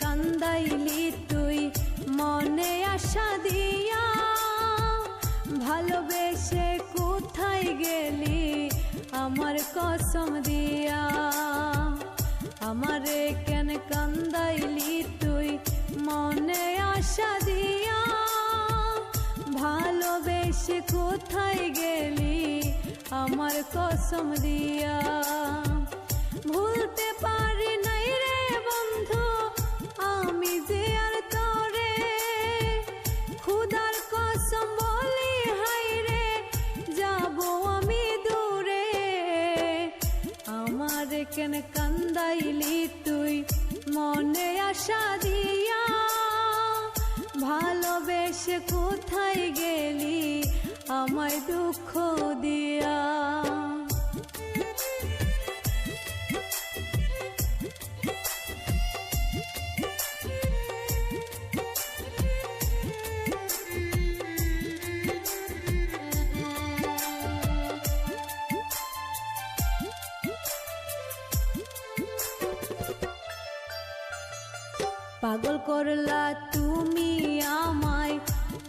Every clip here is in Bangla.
কান্দাইলি তুই মনে আশা দিয়া ভালোবেসে কোথায় গেলি আমার কসম দিয়া? আমারে কেন কান্দাইলি তুই মনে আশা দিয়া? ভালোবেসে কোথায় গেলি আমার কসম দিয়া? কসম হাই রে, যাব আমি দূরে। আমার কেন কান্দাইলি তুই? মনে আশা দিয়া ভালোবেসে কোথায় গেলি? আমায় দুঃখ দিয়া। পাগল করলা তুমি আমায়।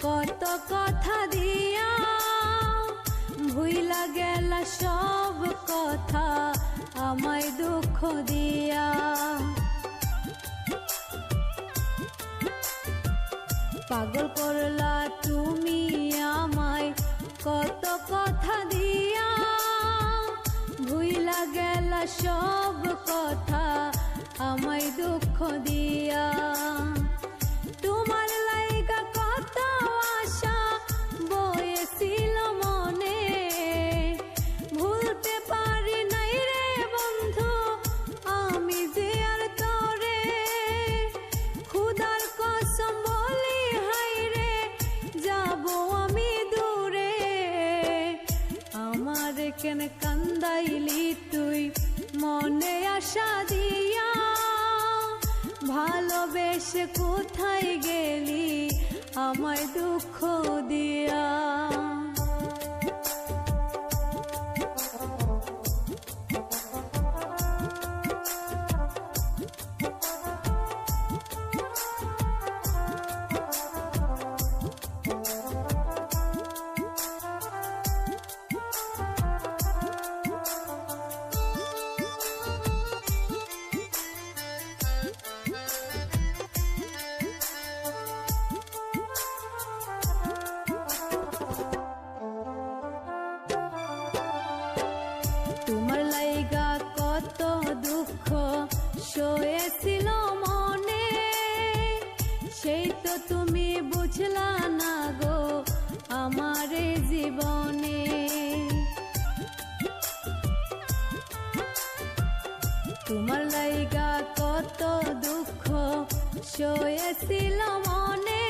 কত কথা দিয়া ভুইলা গেলা সব কথা, আমায় দুঃখ দিয়া। পাগল করলা তুমি আমায়। কত কথা দিয়া ভুইলা গেলা সব কথা আমায় দুঃখ দিয়া কেন কান্দাইলি তুই মনে আশা দিয়া। ভালোবেসে কোথায় গেলি আমায় দুঃখ দিয়া। সেই তো তুমি বুঝলা না গো আমার জীবনে। তোমার লাইগা কত দুঃখ সয়েছিল মনে।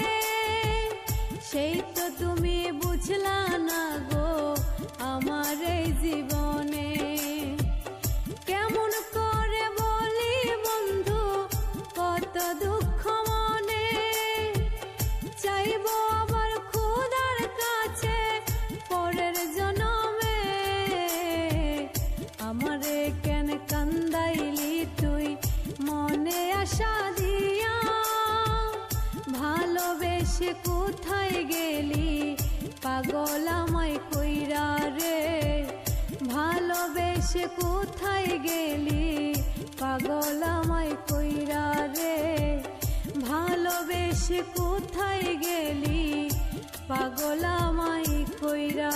সেই তো তুমি বুঝলা না গো ভালোবেসে কোথায় গেলি? পাগল আমায় কইরা রে। ভালোবেসে কোথায় গেলি? পাগল আমায় কইরা রে। ভালোবেসে কোথায় গেলি? পাগল আমায় কইরা।